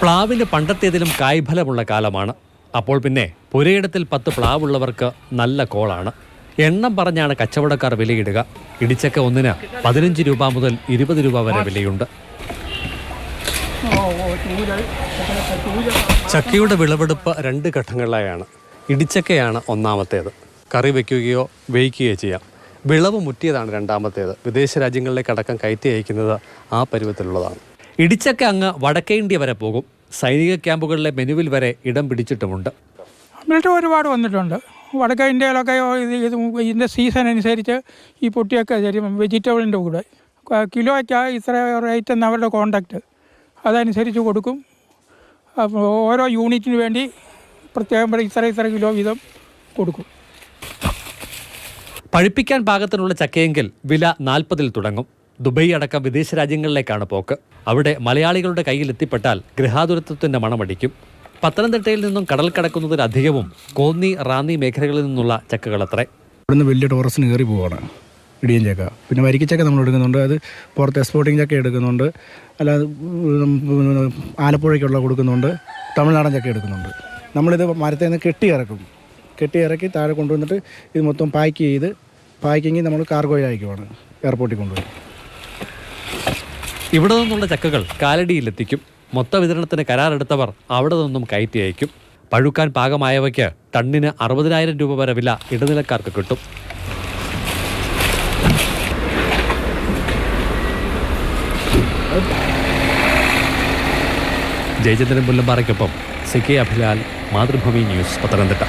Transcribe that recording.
പ്ലാവിന് പണ്ടത്തേതിലും കായ്ഫലമുള്ള കാലമാണ്. അപ്പോൾ പിന്നെ പുരയിടത്തിൽ പത്ത് പ്ലാവുള്ളവർക്ക് നല്ല കോളാണ്. എണ്ണം പറഞ്ഞാണ് കച്ചവടക്കാർ വിലയിടുക. ഇടിച്ചക്ക ഒന്നിന് പതിനഞ്ച് രൂപ മുതൽ ഇരുപത് രൂപ വരെ വിലയുണ്ട്. ചക്കയുടെ വിളവെടുപ്പ് രണ്ട് ഘട്ടങ്ങളിലായാണ്. ഇടിച്ചക്കയാണ് ഒന്നാമത്തേത്. കറി വയ്ക്കുകയോ വേവിക്കുകയോ ചെയ്യാം. വിളവ് മുറ്റിയതാണ് രണ്ടാമത്തേത്. വിദേശ രാജ്യങ്ങളിലേക്ക് അടക്കം കയറ്റി അയക്കുന്നത് ആ പരുവത്തിലുള്ളതാണ്. ഇടിച്ചക്ക അങ്ങ് വടക്കേ ഇന്ത്യ വരെ പോകും. സൈനിക ക്യാമ്പുകളിലെ മെനുവിൽ വരെ ഇടം പിടിച്ചിട്ടുമുണ്ട്. മിലിറ്ററി ഒരുപാട് വന്നിട്ടുണ്ട്. വടക്കേ ഇന്ത്യയിലൊക്കെ ഇത് ഇത് ഇതിന്റെ സീസൺ അനുസരിച്ച് ഈ പൊട്ടിയൊക്കെ തരും വെജിറ്റബിളിന്റെ കൂടെ. കിലോയ്ക്ക് ഇത്ര റേറ്റ് എന്ന് അവരുടെ കോണ്ടാക്റ്റ് അതനുസരിച്ച് കൊടുക്കും. അപ്പോൾ ഓരോ യൂണിറ്റിന് വേണ്ടി പ്രത്യേകം ഇത്ര ഇത്ര കിലോ വീതം കൊടുക്കും. പഴുപ്പിക്കാൻ പാകത്തിനുള്ള ചക്കയെങ്കിൽ വില നാൽപ്പതിൽ തുടങ്ങും. ദുബൈ അടക്കം വിദേശ രാജ്യങ്ങളിലേക്കാണ് പോക്ക്. അവിടെ മലയാളികളുടെ കയ്യിൽ എത്തിപ്പെട്ടാൽ ഗൃഹാതുരത്വത്തിന്റെ മണമടിക്കും. പത്തനംതിട്ടയിൽ നിന്നും കടൽ കടക്കുന്നതിലധികവും കോന്നി റാന്നി മേഖലകളിൽ നിന്നുള്ള ചക്കകളത്രേ. ഇവിടുന്ന് വലിയ ടോറസിന് കയറി പോവാണ് ഇടിയൻ ചക്ക. പിന്നെ വരിക്കച്ചക്ക നമ്മൾ എടുക്കുന്നുണ്ട്. അത് പുറത്ത് എക്സ്പോർട്ടിങ് ചക്ക എടുക്കുന്നുണ്ട്. അല്ലാതെ ആലപ്പുഴയ്ക്കുള്ള കൊടുക്കുന്നുണ്ട്. തമിഴ്നാടൻ ചക്ക എടുക്കുന്നുണ്ട്. നമ്മളിത് മരത്തിൽ നിന്ന് കെട്ടി ഇറക്കും കെട്ടി ഇറക്കി താഴെ കൊണ്ടുവന്നിട്ട് ഇത് മൊത്തം പാക്ക് ചെയ്ത് പാക്കിങ് നമ്മൾ കാർഗോയിൽ അയക്കുവാണ് എയർപോർട്ടിൽ കൊണ്ടുപോയി ഇവിടെ നിന്നുള്ള ചക്കകൾ കാലടിയിലെത്തിക്കും. മൊത്ത വിതരണത്തിന് കരാറെടുത്തവർ അവിടെ നിന്നും കയറ്റി അയക്കും. പഴുക്കാൻ പാകമായവയ്ക്ക് ടണ്ണിന് അറുപതിനായിരം രൂപ വരെ വില ഇടനിലക്കാർക്ക് കിട്ടും. Jayachandran പുല്ലമ്പാറയ്ക്കൊപ്പം C K Abhilal Mathrubhumi news Pathanamthitta.